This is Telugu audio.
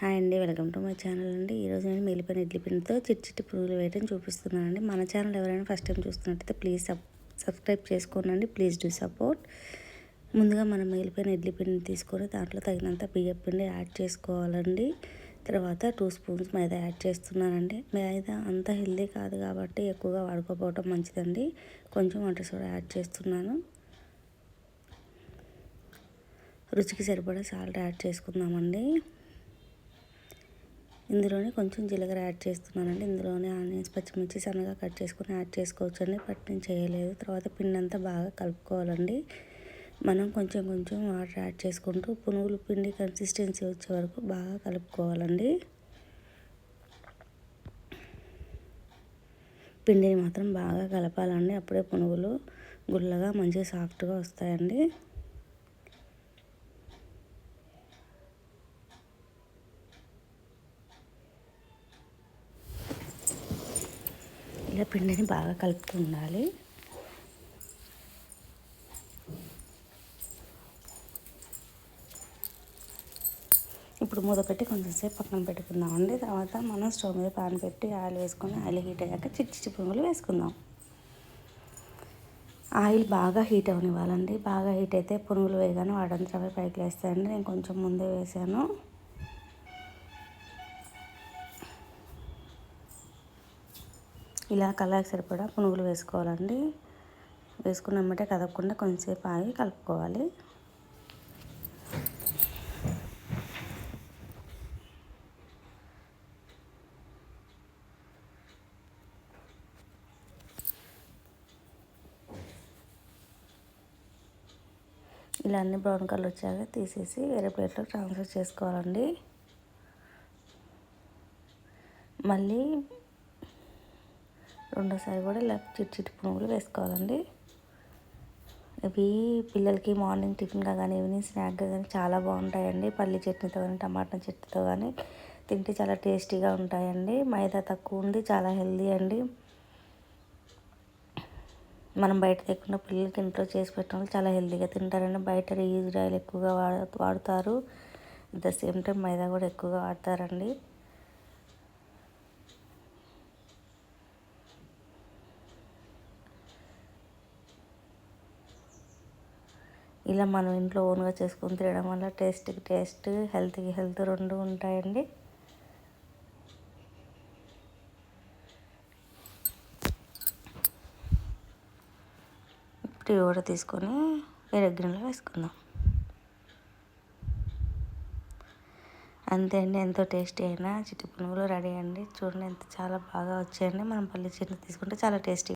హాయ్ అండి వెల్కమ్ టు మై ఛానల్ అండి. ఈరోజు నేను మిగిలిపోయిన ఇడ్లీ పిండితో చిట్ చిట్టి పురుగులు వేయడం చూపిస్తున్నానండి. మన ఛానల్ ఎవరైనా ఫస్ట్ టైం చూస్తున్నట్టయితే ప్లీజ్ సబ్స్క్రైబ్ చేసుకోనండి. ప్లీజ్ డూ సపోర్ట్ ముందుగా మనం మిగిలిపోయిన ఇడ్లీ పిండిని తీసుకొని దాంట్లో తగినంత బియ్య పిండి యాడ్ చేసుకోవాలండి. తర్వాత టూ స్పూన్స్ మైదా యాడ్ చేస్తున్నానండి. మైదా అంత హెల్దీ కాదు కాబట్టి ఎక్కువగా వాడుకోపోవటం మంచిదండి. కొంచెం వంట సోడా యాడ్ చేస్తున్నాను. రుచికి సరిపడా సాల్ట్ యాడ్ చేసుకుందామండి. ఇందులోనే కొంచెం జీలకర్ర యాడ్ చేస్తున్నానండి. ఇందులోనే ఆనియన్స్ పచ్చిమిర్చి సన్నగా కట్ చేసుకుని యాడ్ చేసుకోవచ్చండి. బట్ నేను చేయలేదు. తర్వాత పిండి అంతా బాగా కలుపుకోవాలండి. మనం కొంచెం కొంచెం వాటర్ యాడ్ చేసుకుంటూ పునుగులు పిండి కన్సిస్టెన్సీ వచ్చే వరకు బాగా కలుపుకోవాలండి. పిండిని మాత్రం బాగా కలపాలండి. అప్పుడే పునుగులు గుల్లగా మంచిగా సాఫ్ట్గా వస్తాయండి. ఇలా పిండిని బాగా కలుపుతూ ఉండాలి ఇప్పుడు మూత పెట్టి కొంచెంసేపు పక్కన పెట్టుకుందామండి. తర్వాత మనం స్టవ్ మీద పాన్ పెట్టి ఆయిల్ వేసుకొని ఆయిల్ హీట్ అయ్యాక చిట్టి చిట్టి పునుగులు వేసుకుందాం. ఆయిల్ బాగా హీట్ అవనివ్వాలండి. బాగా హీట్ అయితే పునుగులు వేయగానే వాడంతా పైకి వేస్తాయండి నేను కొంచెం ముందే వేసాను. ఇలా కలర్కి సరిపడా పునుగులు వేసుకోవాలండి. వేసుకున్నమ్మటే కదపకుండా కొంచెంసేపు ఆగి కలుపుకోవాలి. ఇలా అన్ని బ్రౌన్ కలర్ వచ్చాక తీసేసి వేరే ప్లేట్లో ట్రాన్స్ఫర్ చేసుకోవాలండి. మళ్ళీ రెండోసారి కూడా ఇలా చిట్ చిట్ పునుగులు వేసుకోవాలండి. ఇవి పిల్లలకి మార్నింగ్ టిఫిన్గా కానీ ఈవినింగ్ స్నాక్గా కానీ చాలా బాగుంటాయండి. పల్లి చట్నీతో కానీ టమాటా చట్నీతో కానీ తింటే చాలా టేస్టీగా ఉంటాయండి. మైదా తక్కువ ఉంది చాలా హెల్దీ అండి. మనం బయట తెచ్చుకున్న పిల్లలకి ఇంట్లో చేసి పెట్టడం చాలా హెల్దీగా తింటారండి. బయట రీయూజ్డ్ ఆయిల్ ఎక్కువగా వాడుతారు. At the same time maida కూడా ఎక్కువగా వాడతారండి. ఇలా మనం ఇంట్లో ఓన్గా చేసుకొని తినడం వల్ల టేస్ట్కి టేస్ట్ హెల్త్కి హెల్త్ రెండు ఉంటాయండి. ఇప్పుడు కూడా తీసుకొని వేరే గిన్నెలో వేసుకుందాం. అంతే అండి ఎంతో టేస్టీ అయినా చిట్టి పునుగులు రెడీ అండి. చూడండి ఎంత చాలా బాగా వచ్చాయండి. మనం పల్లి చట్నీ తీసుకుంటే చాలా టేస్టీ